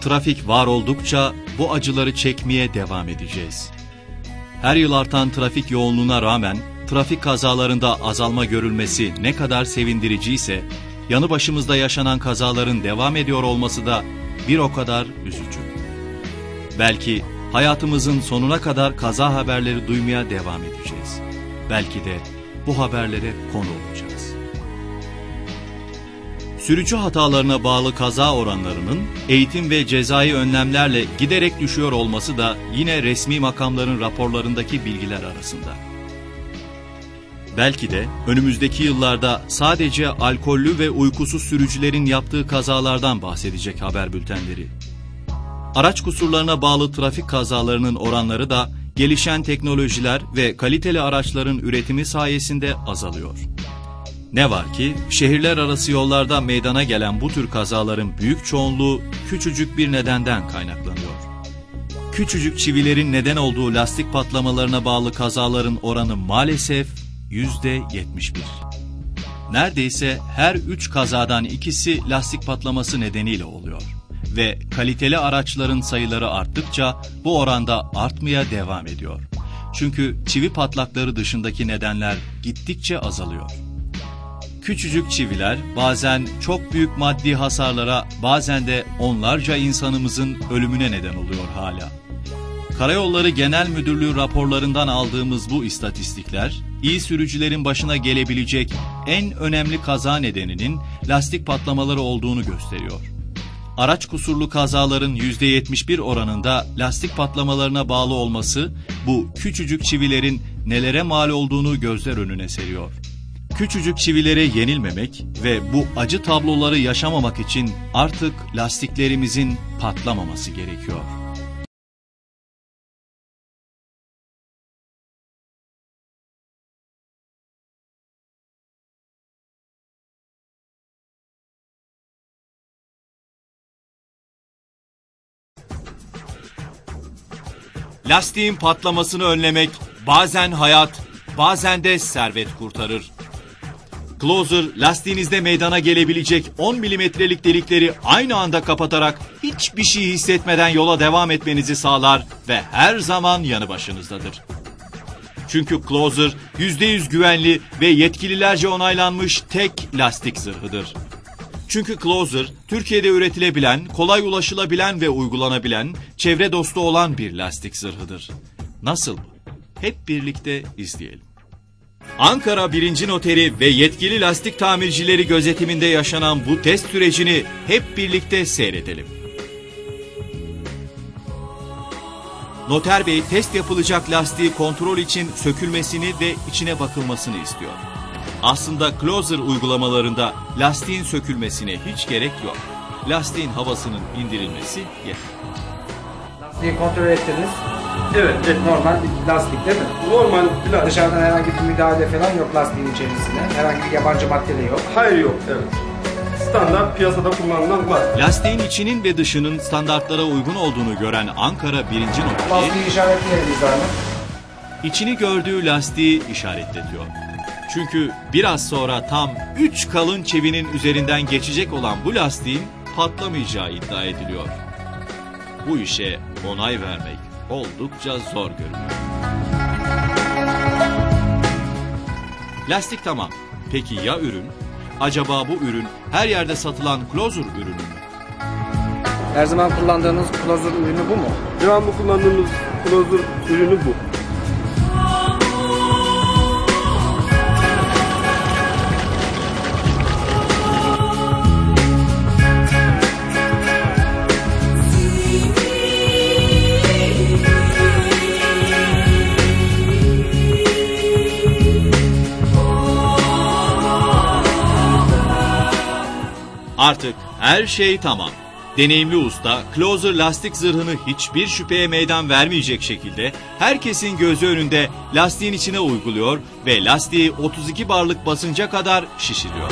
trafik var oldukça bu acıları çekmeye devam edeceğiz. Her yıl artan trafik yoğunluğuna rağmen trafik kazalarında azalma görülmesi ne kadar sevindirici ise yanı başımızda yaşanan kazaların devam ediyor olması da bir o kadar üzücü. Belki hayatımızın sonuna kadar kaza haberleri duymaya devam edeceğiz. Belki de bu haberlere konu olacağız. Sürücü hatalarına bağlı kaza oranlarının eğitim ve cezai önlemlerle giderek düşüyor olması da yine resmi makamların raporlarındaki bilgiler arasında. Belki de önümüzdeki yıllarda sadece alkollü ve uykusuz sürücülerin yaptığı kazalardan bahsedecek haber bültenleri. Araç kusurlarına bağlı trafik kazalarının oranları da gelişen teknolojiler ve kaliteli araçların üretimi sayesinde azalıyor. Ne var ki şehirler arası yollarda meydana gelen bu tür kazaların büyük çoğunluğu küçücük bir nedenden kaynaklanıyor. Küçücük çivilerin neden olduğu lastik patlamalarına bağlı kazaların oranı maalesef %71. Neredeyse her üç kazadan ikisi lastik patlaması nedeniyle oluyor. Ve kaliteli araçların sayıları arttıkça bu oranda artmaya devam ediyor. Çünkü çivi patlakları dışındaki nedenler gittikçe azalıyor. Küçücük çiviler bazen çok büyük maddi hasarlara bazen de onlarca insanımızın ölümüne neden oluyor hala. Karayolları Genel Müdürlüğü raporlarından aldığımız bu istatistikler, iyi sürücülerin başına gelebilecek en önemli kaza nedeninin lastik patlamaları olduğunu gösteriyor. Araç kusurlu kazaların %71 oranında lastik patlamalarına bağlı olması bu küçücük çivilerin nelere mal olduğunu gözler önüne seriyor. Küçücük çivilere yenilmemek ve bu acı tabloları yaşamamak için artık lastiklerimizin patlamaması gerekiyor. Lastiğin patlamasını önlemek bazen hayat, bazen de servet kurtarır. Closer lastiğinizde meydana gelebilecek 10 milimetrelik delikleri aynı anda kapatarak hiçbir şey hissetmeden yola devam etmenizi sağlar ve her zaman yanı başınızdadır. Çünkü Closer %100 güvenli ve yetkililerce onaylanmış tek lastik zırhıdır. Çünkü Closer, Türkiye'de üretilebilen, kolay ulaşılabilen ve uygulanabilen, çevre dostu olan bir lastik zırhıdır. Nasıl? Hep birlikte izleyelim. Ankara 1. Noteri ve yetkili lastik tamircileri gözetiminde yaşanan bu test sürecini hep birlikte seyredelim. Noter Bey test yapılacak lastiği kontrol için sökülmesini ve içine bakılmasını istiyor. Aslında Closer uygulamalarında lastiğin sökülmesine hiç gerek yok. Lastiğin havasının indirilmesi yeter. Lastiği kontrol ettiniz. Evet, evet. Normal bir lastik değil mi? Normal plaj. Dışarıdan herhangi bir müdahale falan yok lastiğin içerisine. Herhangi bir yabancı madde de yok. Hayır yok, evet. Standart piyasada kullanılan var. Lastiğin içinin ve dışının standartlara uygun olduğunu gören Ankara 1. Noteri, Lastiği işaretleyelim Zahmet. içini gördüğü lastiği işaretletiyor. Çünkü biraz sonra tam 3 kalın çivinin üzerinden geçecek olan bu lastiğin patlamayacağı iddia ediliyor. Bu işe onay vermek oldukça zor görünüyor. Lastik tamam. Peki ya ürün? Acaba bu ürün her yerde satılan Closer ürünü mü? Her zaman kullandığınız Closer ürünü bu mu? Şu an bu kullandığımız Closer ürünü bu. Artık her şey tamam. Deneyimli usta, Closer lastik zırhını hiçbir şüpheye meydan vermeyecek şekilde herkesin gözü önünde lastiğin içine uyguluyor ve lastiği 32 barlık basınca kadar şişiriyor.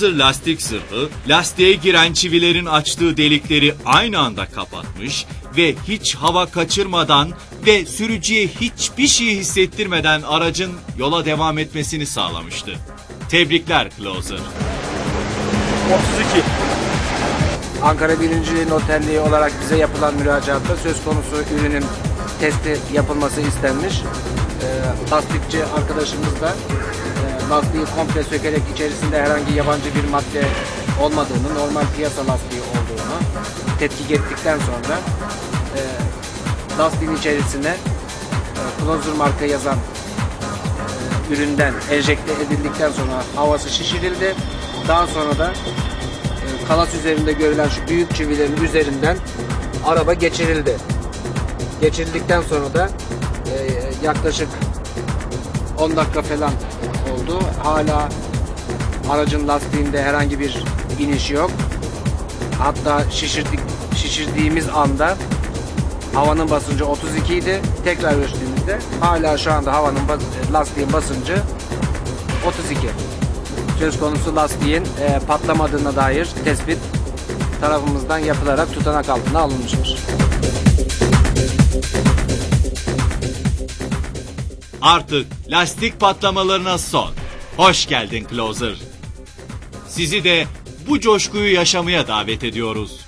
Closer lastik zırhı lastiğe giren çivilerin açtığı delikleri aynı anda kapatmış ve hiç hava kaçırmadan ve sürücüye hiçbir şey hissettirmeden aracın yola devam etmesini sağlamıştı. Tebrikler Closer. 32. Ankara 1. Noterliği olarak bize yapılan müracaatta söz konusu ürünün testi yapılması istenmiş. Ee, lastikçi arkadaşımız da e, lastiği komple sökerek içerisinde herhangi yabancı bir madde olmadığını, normal piyasa lastiği olduğunu tetkik ettikten sonra e, lastiğin içerisine e, Closer marka yazan e, üründen enjekte edildikten sonra havası şişirildi. Daha sonra da e, kalas üzerinde görülen şu büyük çivilerin üzerinden araba geçirildi. Geçirildikten sonra da e, yaklaşık 10 dakika falan oldu. Hala aracın lastiğinde herhangi bir iniş yok. Hatta şişirdik, şişirdiğimiz anda havanın basıncı 32 idi. Tekrar ölçtüğümüzde hala şu anda havanın lastiğin basıncı 32 söz konusu lastiğin e, patlamadığına dair tespit tarafımızdan yapılarak tutanak altına alınmıştır. Artık lastik patlamalarına son. Hoş geldin Closer. Sizi de bu coşkuyu yaşamaya davet ediyoruz.